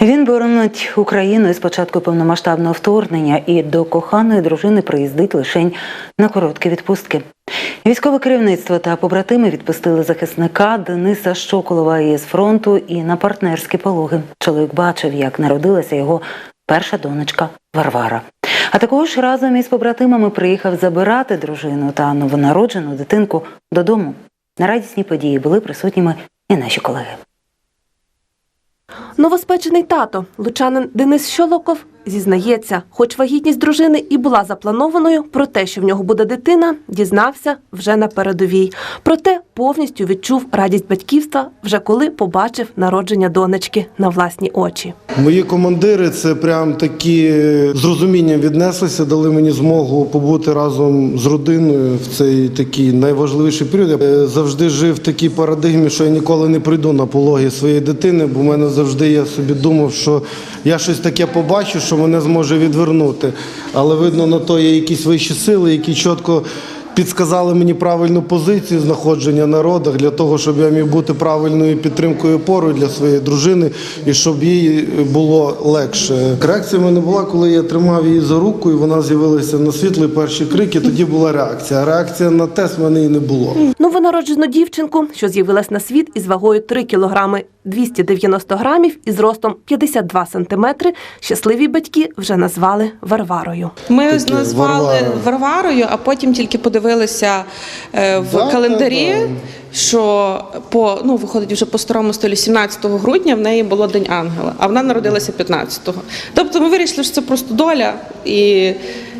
Він боронить Україну із початку повномасштабного вторгнення і до коханої дружини приїздить лише на короткі відпустки. Військове керівництво та побратими відпустили захисника Дениса Щоколова із фронту і на партнерські пологи. Чоловік бачив, як народилася його перша донечка Варвара. А також разом із побратимами приїхав забирати дружину та новонароджену дитинку додому. На радісній події були присутніми і наші колеги. Новоспечений тато, лучанин Денис Щолоков, зізнається, хоч вагітність дружини і була запланованою, про те, що в нього буде дитина, дізнався вже на передовій. Проте повністю відчув радість батьківства, вже коли побачив народження донечки на власні очі. Мої командири це прям такі з розумінням віднеслися, дали мені змогу побути разом з родиною в цей такий найважливіший період. Я е, завжди жив в такій парадигмі, що я ніколи не прийду на пологи своєї дитини, бо в мене завжди я собі думав, що я щось таке побачу, що мене зможе відвернути. Але видно, на то є якісь вищі сили, які чітко. Підсказали мені правильну позицію знаходження на родах для того, щоб я міг бути правильною підтримкою опорою для своєї дружини і щоб їй було легше. Реакція в мене була, коли я тримав її за руку, і вона з'явилася на світло, і перші крики. Тоді була реакція. Реакція на тест в мене і не було. Новонароджену дівчинку, що з'явилась на світ із вагою 3 кілограми 290 грамів і зростом 52 сантиметри, щасливі батьки вже назвали Варварою. Ми Таке, назвали Варвара. Варварою, а потім тільки подивилися е, в Да, календарі, да, да. що по ну виходить вже по старому столі 17 грудня в неї було День Ангела, а вона народилася 15-го. Тобто ми вирішили, що це просто доля і,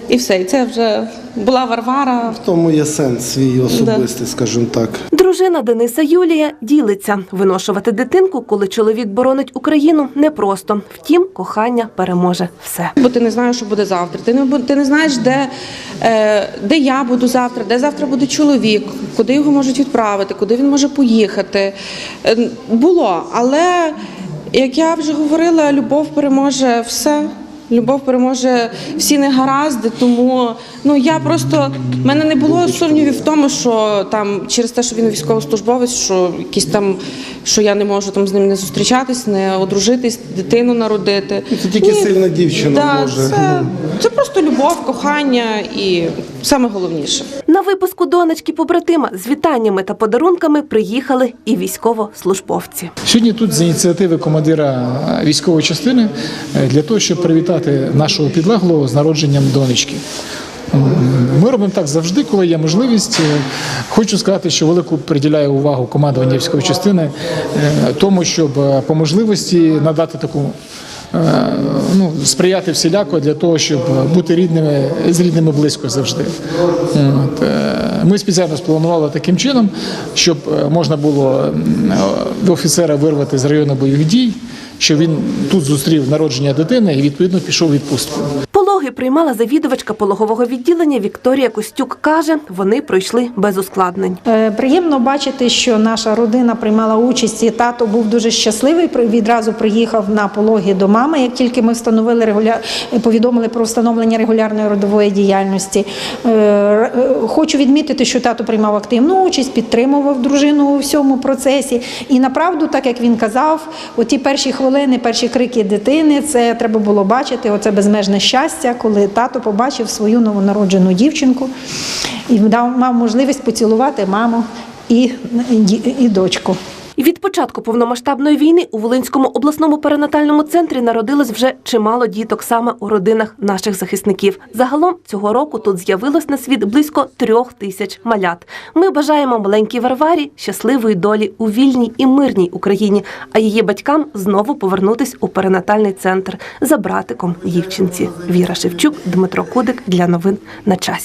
і все. І це вже була Варвара. В тому є сенс свій особистий, скажімо так. Дружина Дениса Юлія ділиться. Виношувати дитинку, коли чоловік боронить Україну, непросто. Втім, кохання переможе все. Бо ти не знаєш, що буде завтра. Ти не ти не знаєш, де, е, де я буду завтра, де завтра буде чоловік, куди його можуть відправити, куди він може поїхати. Е, було, але як я вже говорила, любов переможе все. Любов переможе всі негаразди, тому ну я просто в мене не було сумнівів в тому, що там через те, що він військовослужбовець, що якісь там, що я не можу там з ним не зустрічатись, не одружитись, дитину народити. Це тільки сильна дівчина Да, може. Це, це просто любов, кохання і саме головніше. На випуску донечки побратима з вітаннями та подарунками приїхали і військовослужбовці. Сьогодні тут з ініціативи командира військової частини е, для того, щоб привітати нашого підлеглого з народженням донечки. Ми робимо так завжди, коли є можливість. Е, Хочу сказати, що велику приділяє увагу командування військової частини е, тому, щоб по можливості надати таку. Е, Ну, сприяти всіляко для того, щоб бути рідними з рідними близько завжди. От, е, Ми спеціально спланували таким чином, щоб е, можна було офіцера вирвати з району бойових дій, щоб він тут зустрів народження дитини і відповідно пішов відпустку. Пологи приймала завідувачка пологового відділення Вікторія Костюк. каже, вони пройшли без ускладнень. Е, Приємно бачити, що наша родина приймала участь. і Тато був дуже щасливий. Відразу приїхав на пологи до мами. Як тільки ми встановили регуля... повідомили про встановлення регулярної родової діяльності. Е, Хочу відмітити, що тато приймав активну участь, підтримував дружину у всьому процесі. І направду, так як він казав, оті перші хвилини, перші крики дитини, це треба було бачити. Оце безмежне щастя, коли тато побачив свою новонароджену дівчинку і мав можливість поцілувати маму і, і, і дочку. Від початку повномасштабної війни у Волинському обласному перинатальному центрі народилось вже чимало діток саме у родинах наших захисників. Загалом цього року тут з'явилось на світ близько трьох тисяч малят. Ми бажаємо маленькій Варварі щасливої долі у вільній і мирній Україні, а її батькам знову повернутись у перинатальний центр за братиком дівчинці. Віра Шевчук, Дмитро Кудик для новин на часі.